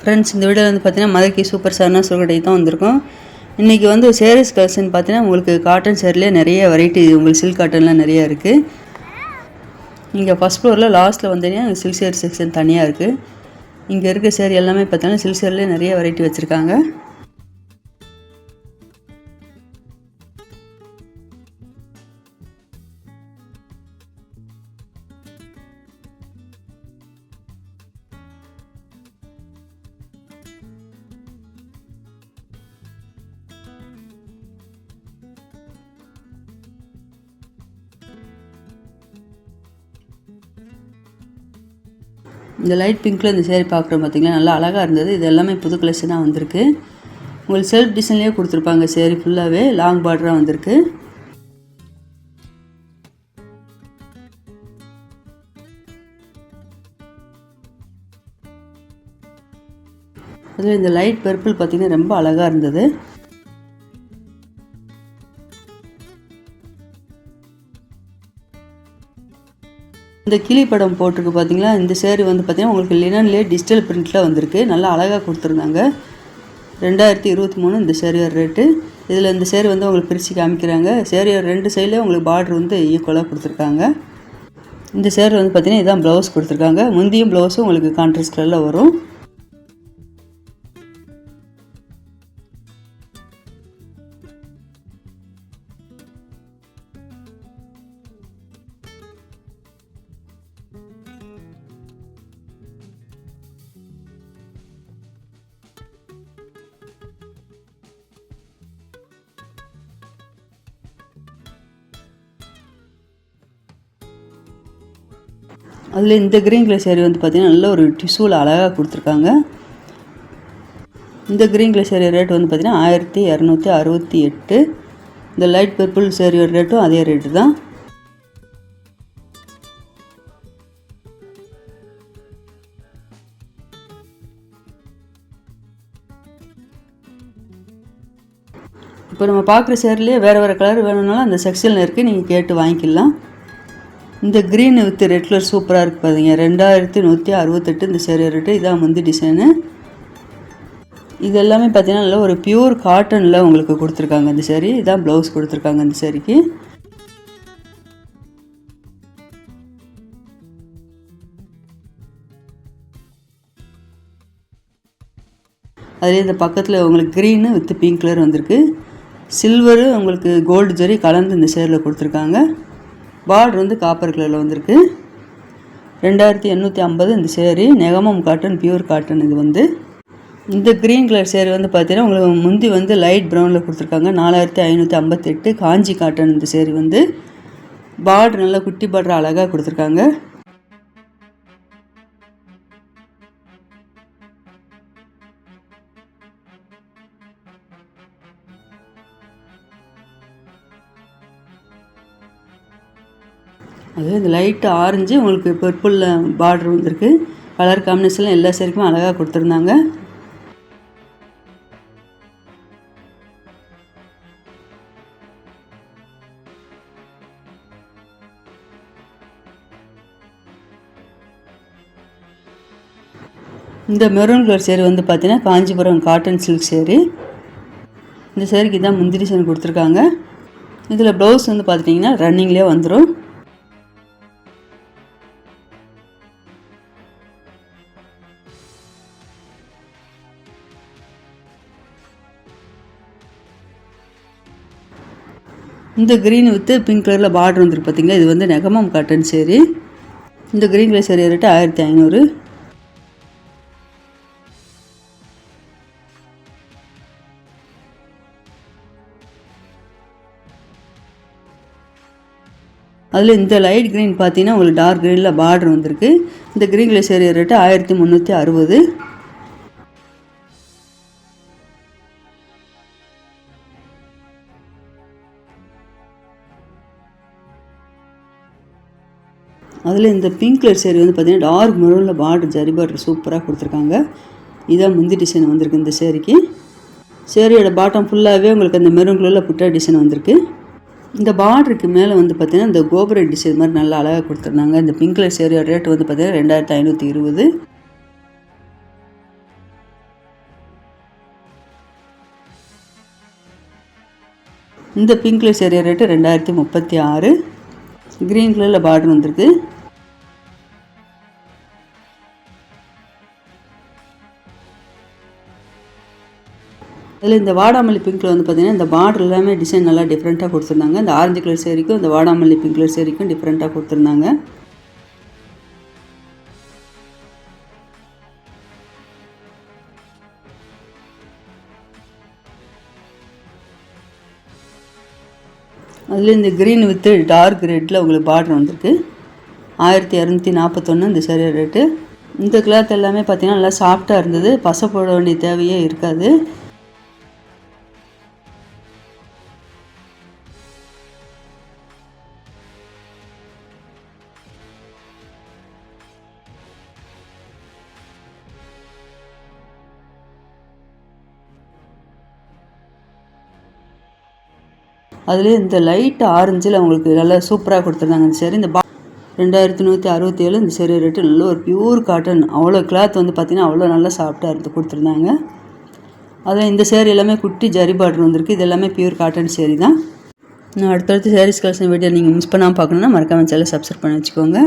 Friends இந்த வீடியோவில் வந்து பார்த்தீங்கன்னா மதுரைக்கு சூப்பர் சார்னா சொல்கடை தான் வந்திருக்கோம். இன்றைக்கி வந்து சேரீஸ் கலெக்ஷன் பார்த்தீங்கன்னா உங்களுக்கு காட்டன் சேரீலே நிறைய வெரைட்டி உங்களுக்கு சில்க் காட்டன்லாம் நிறையா இருக்குது இங்கே ஃபஸ்ட் ஃப்ளோரில் லாஸ்ட்டில் வந்தீங்கன்னா சில்க் சேர் செக்ஷன் தனியாக இருக்குது இங்கே இருக்க சேரீ எல்லாமே பார்த்தீங்கன்னா சில்க் சேரிலே நிறைய வெரைட்டி வச்சுருக்காங்க. இந்த லைட் பிங்க்கில் இந்த சேரீ பார்க்குறோம் பார்த்திங்கன்னா நல்லா அழகாக இருந்தது. இது எல்லாமே புது கலெக்ஷனாக வந்திருக்கு. உங்களுக்கு செல்ஃப் டிசைன்லேயே கொடுத்துருப்பாங்க சேரீ ஃபுல்லாகவே லாங் பார்டராக வந்திருக்கு. அதில் இந்த லைட் பர்பிள் பார்த்திங்கன்னா ரொம்ப அழகாக இருந்தது. இந்த கிளி படம் போட்டிருக்கு பார்த்தீங்களா இந்த சேரீ வந்து பார்த்தீங்கன்னா உங்களுக்கு லினன்லேயே டிஜிட்டல் பிரிண்டில் வந்திருக்கு. நல்லா அழகாக கொடுத்துருந்தாங்க. ரெண்டாயிரத்தி இருபத்தி மூணு இந்த சேரீயோட ரேட்டு இதில் இந்த சேரீ வந்து உங்களுக்கு பிரித்து காமிக்கிறாங்க. சேரீயோட ரெண்டு சைட்லேயும் உங்களுக்கு பார்டர் வந்து ஈக்குவலாக கொடுத்துருக்காங்க. இந்த சேரீ வந்து பார்த்தீங்கன்னா இதான் ப்ளவுஸ் கொடுத்துருக்காங்க. முந்தியும் ப்ளவுஸும் உங்களுக்கு கான்ட்ராஸ்ட் கலரில் வரும். அதில் இந்த க்ரீன் கலர் சேரீ வந்து பார்த்திங்கன்னா நல்ல ஒரு டிஷ்யூவில் அழகாக கொடுத்துருக்காங்க. இந்த க்ரீன் கலர் சேரீ ரேட் வந்து பார்த்தீங்கன்னா ஆயிரத்தி இரநூத்தி அறுபத்தி எட்டு. இந்த லைட் பர்பிள் சேரீயோட ரேட்டும் அதே ரேட்டு தான். இப்போ நம்ம பார்க்குற சேரீலேயே வேறு வேறு கலர் வேணும்னாலும் அந்த செக்ஷனில் இருக்குது நீங்கள் கேட்டு வாங்கிக்கலாம். இந்த க்ரீன் வித் ரெட் கலர் சூப்பராக இருக்குது பாருங்க ரெண்டாயிரத்தி நூற்றி அறுபத்தெட்டு இந்த சேரீ ரேட்டு இதான் வந்து டிசைனு இது எல்லாமே பார்த்தீங்கன்னா நல்லா ஒரு பியூர் காட்டனில் உங்களுக்கு கொடுத்துருக்காங்க இந்த சேரீ இதான் ப்ளவுஸ் கொடுத்துருக்காங்க இந்த சேரீக்கு அதிலே இந்த பக்கத்தில் உங்களுக்கு க்ரீனு வித் பிங்க் கலர் வந்திருக்கு. சில்வரு உங்களுக்கு கோல்டு ஜரி கலந்து இந்த சேரில் கொடுத்துருக்காங்க. பார்டர் வந்து காப்பர் கலரில் வந்திருக்கு. ரெண்டாயிரத்தி எண்ணூற்றி ஐம்பது இந்த sari Negamam cotton pure cotton இது வந்து. இந்த க்ரீன் கலர் சேரீ வந்து பார்த்தீங்கன்னா உங்களுக்கு முந்தி வந்து லைட் ப்ரௌனில் கொடுத்துருக்காங்க. நாலாயிரத்தி ஐநூற்றி ஐம்பத்தெட்டு காஞ்சி காட்டன் இந்த சேரீ வந்து. பார்டர் நல்லா குட்டி பார்டர் அழகாக கொடுத்துருக்காங்க. அது இந்த லைட்டு ஆரஞ்சு உங்களுக்கு பர்பிளில் பார்டர் வந்திருக்கு. கலர் காம்பினேஷன்லாம் எல்லா சேருக்குமே அழகாக கொடுத்துருந்தாங்க. இந்த மெரூன் கலர் சேரீ வந்து பார்த்தீங்கன்னா காஞ்சிபுரம் காட்டன் சில்க் சேரீ இந்த சேரீக்கு தான் முந்திரி டிசைன் கொடுத்துருக்காங்க. இதில் ப்ளவுஸ் வந்து பார்த்துட்டிங்கன்னா ரன்னிங்லேயே வந்துடும் இந்த க்ரீன் வித்து பிங்க் கலரில் பார்டர் வந்துருக்கு பார்த்திங்களா இது வந்து நெகமம் காட்டன் சேரீ. இந்த க்ரீன் கலர் சேரீ ரேட்டு ஆயிரத்தி ஐநூறு. அதில் இந்த லைட் க்ரீன் பார்த்தீங்கன்னா உங்களுக்கு டார்க் க்ரீனில் பார்டர் வந்திருக்கு. இந்த க்ரீன் கலர் சேரீ ரேட்டு ஆயிரத்தி முந்நூற்றி அறுபது. அதில் இந்த பிங்க் கலர் சேரீ வந்து பார்த்தீங்கன்னா டார்க் மெரூனில் பார்டர் ஜரி பார்டர் சூப்பராக கொடுத்துருக்காங்க. இதான் முந்தி டிசைன் வந்திருக்கு இந்த சேரீக்கு சேரீயோட பாட்டம் ஃபுல்லாகவே உங்களுக்கு அந்த மெரூன் கலரில் புட்டா டிசைன் வந்திருக்கு. இந்த பார்டருக்கு மேலே வந்து பார்த்திங்கன்னா இந்த கோபுர டிசைன் மாதிரி நல்லா அழகாக கொடுத்துருந்தாங்க. இந்த பிங்க் கலர் சேரீயோட ரேட் வந்து பார்த்தீங்கன்னா ரெண்டாயிரத்து ஐநூற்றி இருபது. இந்த பிங்க் கலர் சேரீ ரேட்டு ரெண்டாயிரத்தி முப்பத்தி ஆறு. க்ரீன் கலரில் பார்டர் வந்திருக்கு. அதில் இந்த வாடாமல்லி பிங்க்கில் வந்து பார்த்திங்கன்னா இந்த பார்டர் எல்லாமே டிசைன் நல்லா டிஃப்ரெண்ட்டாக கொடுத்துருந்தாங்க. இந்த ஆரஞ்சு கலர் சேரீக்கும் இந்த வாடாமல்லி பிங்க் கலர் சேரீக்கும் டிஃப்ரெண்ட்டாக கொடுத்துருந்தாங்க. அதில் இந்த க்ரீன் வித்து டார்க் ரெட்டில் உங்களுக்கு பார்டர் வந்திருக்கு. ஆயிரத்தி இரநூத்தி நாற்பத்தொன்று இந்த சேரீ ரேட்டு இந்த கிளாத் எல்லாமே பார்த்திங்கன்னா நல்லா சாஃப்டாக இருந்தது. பசை போட வேண்டிய தேவையே இருக்காது. அதுலேயே இந்த லைட் ஆரஞ்சில் அவங்களுக்கு நல்லா சூப்பராக கொடுத்துருந்தாங்க. இந்த சரி இந்த பா ரெண்டாயிரத்தி நூற்றி அறுபத்தி ஏழு இந்த சரி ரேட்டு நல்ல ஒரு பியூர் காட்டன் அவ்வளோ கிளாத் வந்து பார்த்திங்கன்னா அவ்வளோ நல்லா சாஃப்டாக இருந்து கொடுத்துருந்தாங்க. அதில் இந்த சேரீ எல்லாமே குட்டி ஜரி பாட்ரு வந்திருக்கு. இது எல்லாமே பியூர் காட்டன் சேரீ தான். நான் அடுத்தடுத்து சாரீஸ் கலெக்ஷன் வீடியோ நீங்கள் மிஸ் பண்ணாமல் பார்க்கணுன்னா மறக்காமல் சேனல் சப்ஸ்கிரைப் பண்ணி வச்சுக்கோங்க.